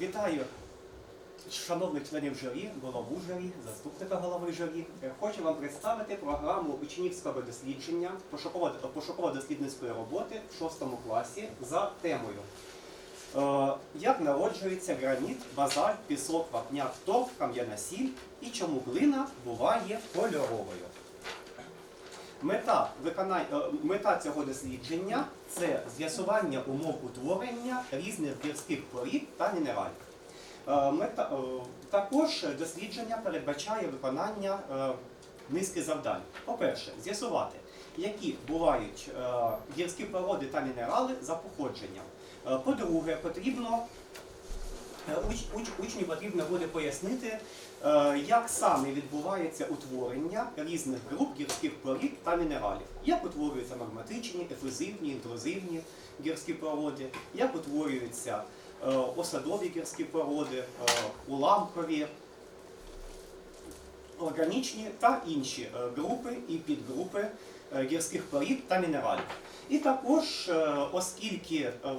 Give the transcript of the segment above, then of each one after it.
Вітаю шановних членів журі, голову журі, заступника голови журі. Е, Хочу вам представити програму учнівського дослідження пошуково- пошуково-дослідницької роботи в 6 класі за темою. Е, Як народжується граніт, базальт, пісок, вапняк, торф, кам'яна сіль і чому глина буває кольоровою. Мета, виконання, е, мета цього дослідження це з'ясування умов утворення різних гірських порід та мінералів. Е, Мета, е, також дослідження передбачає виконання низки завдань. По-перше, з'ясувати, які бувають гірські породи та мінерали за походженням. По-друге, потрібно уч- уч- Учню потрібно буде пояснити, е, як саме відбувається утворення різних груп гірських порід та мінералів, як утворюються магматичні, ефузивні, інтрузивні гірські породи, як утворюються е, осадові гірські породи, е, уламкові, органічні та інші е, групи і підгрупи е, гірських порід та мінералів. І також, е, оскільки е, е,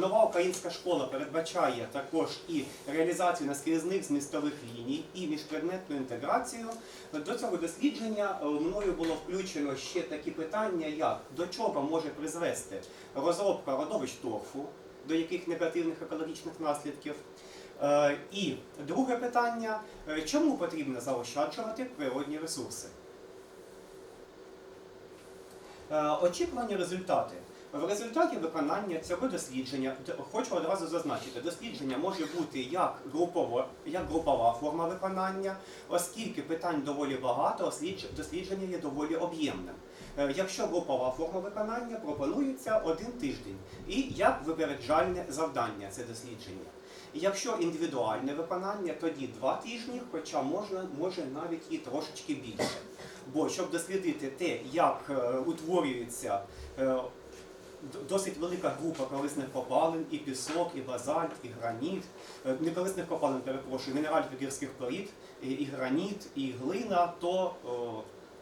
нова українська школа передбачає також і реалізацію наскрізних змістових ліній і міжпредметну інтеграцію, до цього дослідження е, мною було включено ще такі питання, як до чого може призвести розробка родовищ торфу, до яких негативних екологічних наслідків. Е, І друге питання: е, чому потрібно заощаджувати природні ресурси? Е, Очікувані результати. В результаті виконання цього дослідження хочу одразу зазначити, дослідження може бути як групово, як групова форма виконання, оскільки питань доволі багато, дослідження є доволі об'ємним. Е, Якщо групова форма виконання, пропонується один тиждень і як випереджальне завдання це дослідження. Якщо індивідуальне виконання, тоді два тижні, хоча можна може навіть і трошечки більше. Бо щоб дослідити те, як е, утворюється е, досить велика група корисних копалин, і пісок, і базальт, і граніт, е, не корисних копалин, перепрошую, мінералів і гірських порід, і, граніт, і глина, то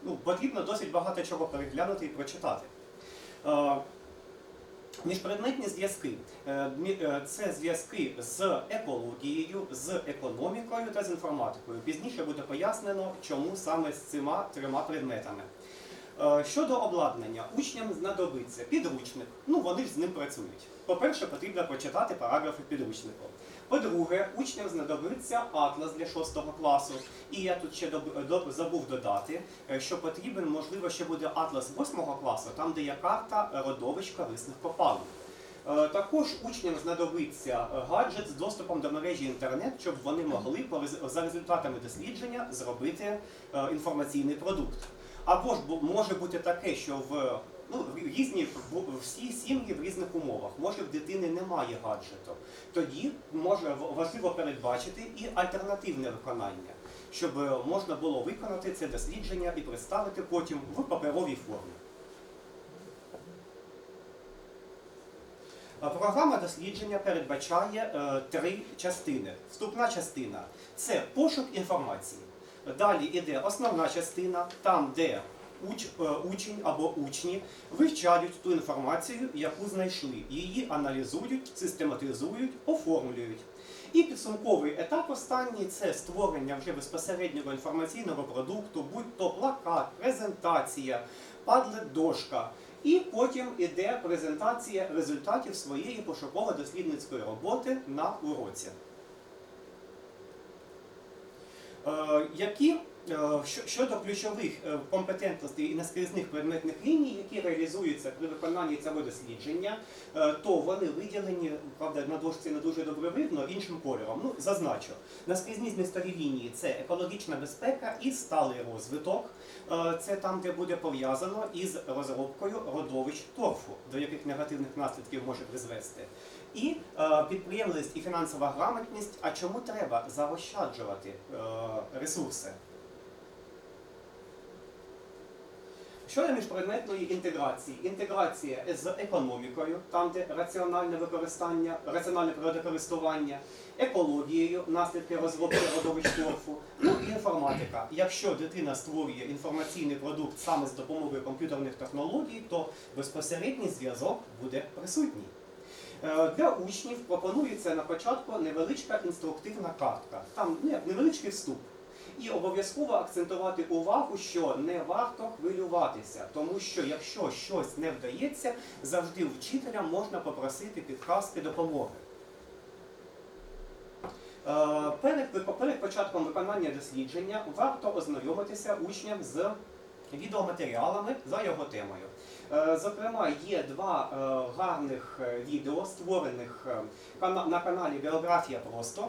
ну, потрібно досить багато чого переглянути і прочитати. Е, Міжпредметні зв'язки е, це зв'язки з екологією, з економікою та з інформатикою. Пізніше буде пояснено, чому саме з цими трьома предметами. Е, Щодо обладнання, учням знадобиться підручник. Ну вони ж з ним працюють. По-перше, потрібно прочитати параграфи підручнику. По-друге, учням знадобиться атлас для 6 класу. І я тут ще доб- забув додати, е, що потрібен, можливо, ще буде атлас 8 класу, там де є карта родовищ корисних копалин. Е, Також учням знадобиться е, гаджет з доступом до мережі інтернет, щоб вони могли за результатами дослідження зробити е, інформаційний продукт. Або ж може бути таке, що в ну, різні всі сім'ї в різних умовах. Може в дитини немає гаджету. Тоді може важливо передбачити і альтернативне виконання, щоб е, можна було виконати це дослідження і представити потім в паперовій формі. Програма дослідження передбачає е, три частини. Вступна частина це пошук інформації. Далі йде основна частина, там, де уч, е, учень або учні вивчають ту інформацію, яку знайшли. Її аналізують, систематизують, оформлюють. І підсумковий етап останній це створення вже безпосереднього інформаційного продукту, будь то плакат, презентація, падлет-дошка. І потім іде презентація результатів своєї пошуково-дослідницької роботи на уроці. Е, Які щодо ключових е, компетентностей і наскрізних предметних ліній, які реалізуються при виконанні цього дослідження, е, то вони виділені, правда, на дошці не дуже добре видно, іншим кольором. Ну, зазначу. Наскрізні змістові лінії це екологічна безпека і сталий розвиток. Е, Це там, де буде пов'язано із розробкою родовищ торфу, до яких негативних наслідків може призвести. І е, підприємливість і фінансова грамотність. А чому треба заощаджувати е, ресурси? Щодо міжпредметної інтеграції, інтеграція з економікою, там де раціональне використання, раціональне природокористування, екологією, наслідки розробки родовищ торфу, ну і інформатика. Якщо дитина створює інформаційний продукт саме з допомогою комп'ютерних технологій, то безпосередній зв'язок буде присутній. Е, Для учнів пропонується на початку невеличка інструктивна картка. Там ну, як невеличкий вступ. І обов'язково акцентувати увагу, що не варто хвилюватися, тому що якщо щось не вдається, завжди вчителя можна попросити підказки допомоги. Е, Перед, перед початком виконання дослідження варто ознайомитися учням з відеоматеріалами за його темою. Е, Зокрема, є два е, гарних е, відео, створених на каналі Біографія просто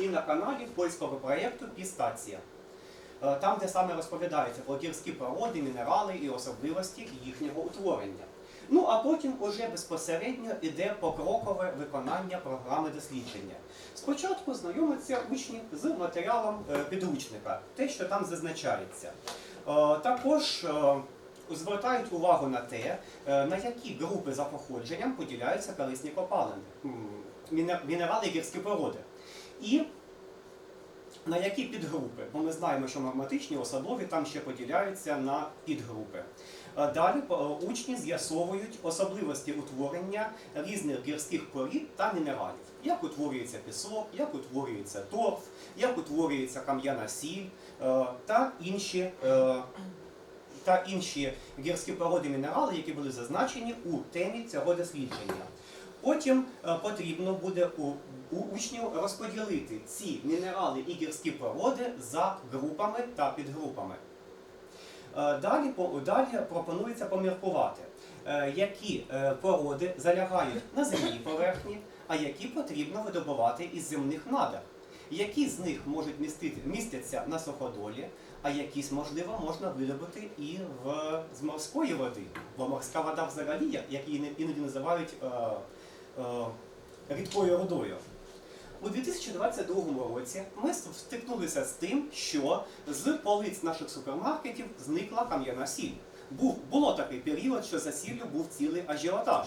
і, на каналі польського проєкту Пістація. Там, де саме розповідається про гірські породи, мінерали і особливості їхнього утворення. Ну а потім уже безпосередньо іде покрокове виконання програми дослідження. Спочатку знайомиться учні з матеріалом підручника, те, що там зазначається. Також звертають увагу на те, е, на які групи за походженням поділяються корисні копалини, мінерали гірські породи. І на які підгрупи, бо ми знаємо, що магматичні особові там ще поділяються на підгрупи. Е, Далі е, учні з'ясовують особливості утворення різних гірських порід та мінералів. Як утворюється пісок, як утворюється торф, як утворюється кам'яна сіль та інші, та інші гірські породи мінерали, які були зазначені у темі цього дослідження. Потім е, потрібно буде у, учнів розподілити ці мінерали і гірські породи за групами та підгрупами. Е, Далі, далі пропонується поміркувати, е, які породи залягають на земній поверхні, а які потрібно видобувати із земних надр. Які з них можуть містити, містяться на суходолі, а якісь, можливо, можна видобути і в, з морської води. Бо морська вода взагалі, як- її іноді називають е, е, рідкою водою. У 2022 році ми стикнулися з тим, що з полиць наших супермаркетів зникла кам'яна сіль. Був, було такий період, що за сіллю був цілий ажіотаж.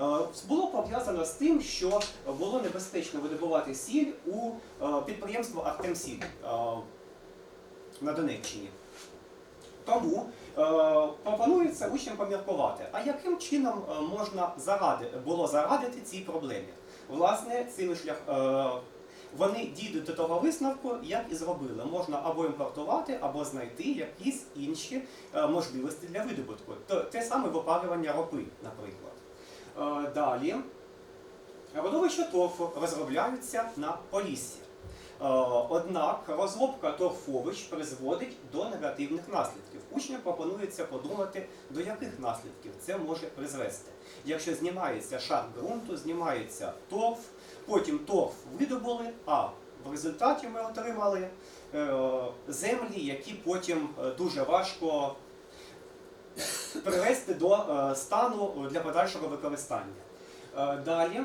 Е, Було пов'язано з тим, що було небезпечно видобувати сіль у е, підприємство Артемсіль е, на Донеччині. Тому е, пропонується учням поміркувати, а яким чином е, можна заради, було зарадити цій проблемі. Власне, цим шлях е, вони дійдуть до того висновку, як і зробили. Можна або імпортувати, або знайти якісь інші е, можливості для видобутку. То, те саме випарювання ропи, наприклад. Е, далі. Родовища торфу розробляються на Поліссі. Е, Однак розробка торфовищ призводить до негативних наслідків. Учням пропонується подумати, до яких наслідків це може призвести. Якщо знімається шар ґрунту, знімається торф, потім торф видобули, а в результаті ми отримали е, землі, які потім е, дуже важко привести до стану для подальшого використання. Далі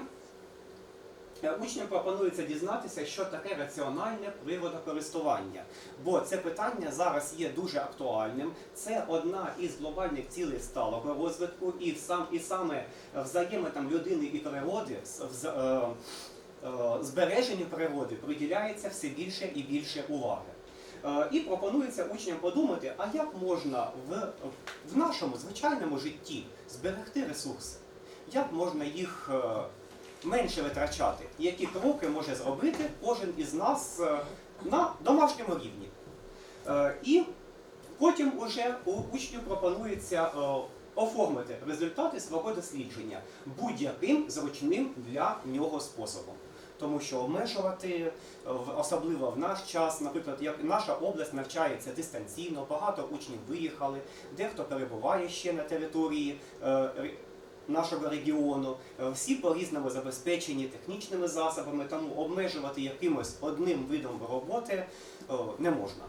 Учням пропонується дізнатися, що таке раціональне природокористування. Бо це питання зараз є дуже актуальним. Це одна із глобальних цілей сталого розвитку, і сам і саме взаєми там людини і природи вз- е, е, збереженню природи приділяється все більше і більше уваги. Е, І пропонується учням подумати, а як можна в, в нашому звичайному житті зберегти ресурси, як можна їх е, менше витрачати, які кроки може зробити кожен із нас е, на домашньому рівні. Е, І потім уже учню пропонується е, оформити результати свого дослідження будь-яким зручним для нього способом. Тому що обмежувати, особливо в наш час, наприклад, як наша область навчається дистанційно, багато учнів виїхали, дехто перебуває ще на території нашого регіону. Е, Всі по-різному забезпечені технічними засобами, тому обмежувати якимось одним видом роботи е, не можна.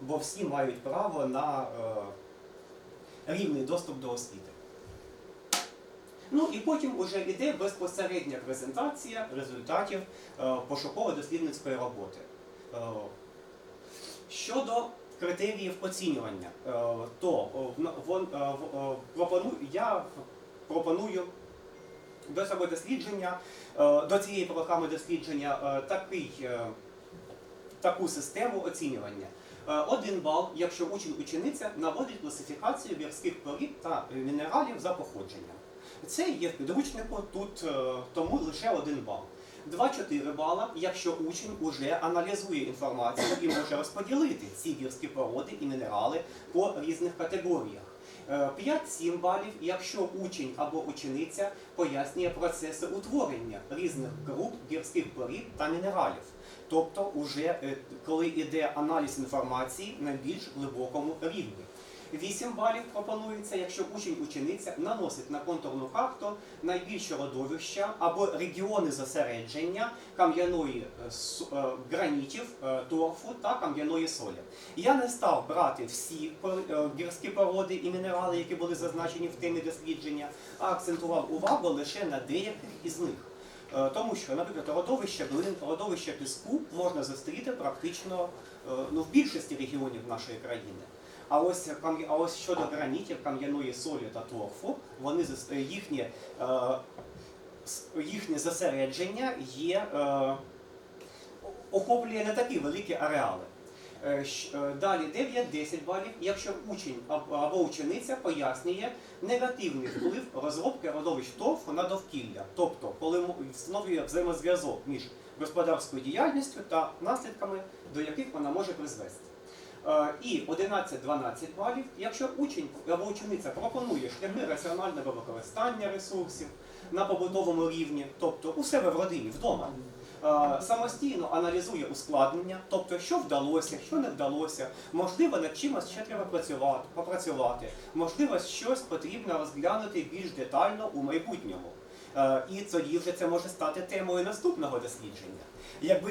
Бо всі мають право на е, рівний доступ до освіти. Ну і потім вже йде безпосередня презентація результатів пошуково-дослідницької роботи. Щодо критеріїв оцінювання, то я пропоную до цього дослідження, е, до цієї програми дослідження е, такий, е, таку систему оцінювання. Один бал, якщо учень учениця наводить класифікацію гірських порід та мінералів за походженням. Це є підручнику, тут тому лише один бал. 2-4 бала, якщо учень уже аналізує інформацію і може розподілити ці гірські породи і мінерали по різних категоріях. Е, 5-7 балів, якщо учень або учениця пояснює процеси утворення різних груп гірських порід та мінералів. Тобто, уже е, коли йде аналіз інформації на більш глибокому рівні. 8 балів пропонується, якщо учень-учениця наносить на контурну карту найбільші родовища або регіони зосередження кам'яної е, е, гранітів, е, торфу та кам'яної солі. Я не став брати всі гірські породи і мінерали, які були зазначені в темі дослідження, а акцентував увагу лише на деяких із них. Тому що, наприклад, родовище глин, родовище піску можна зустріти практично ну, в більшості регіонів нашої країни. А ось, а ось щодо гранітів, кам'яної солі та торфу, вони е, їхнє, е, їхнє зосередження є, е, охоплює не такі великі ареали. Далі 9-10 балів, якщо учень або учениця пояснює негативний вплив розробки родовищ торфу на довкілля, тобто коли встановлює взаємозв'язок між господарською діяльністю та наслідками, до яких вона може призвести. Е, І 11-12 балів, якщо учень або учениця пропонує шляхи раціонального використання ресурсів на побутовому рівні, тобто у себе в родині, вдома, е, самостійно аналізує ускладнення, тобто що вдалося, що не вдалося, можливо, над чимось ще треба працювати, попрацювати, можливо, щось потрібно розглянути більш детально у майбутньому. Е, І тоді вже це може стати темою наступного дослідження. Якби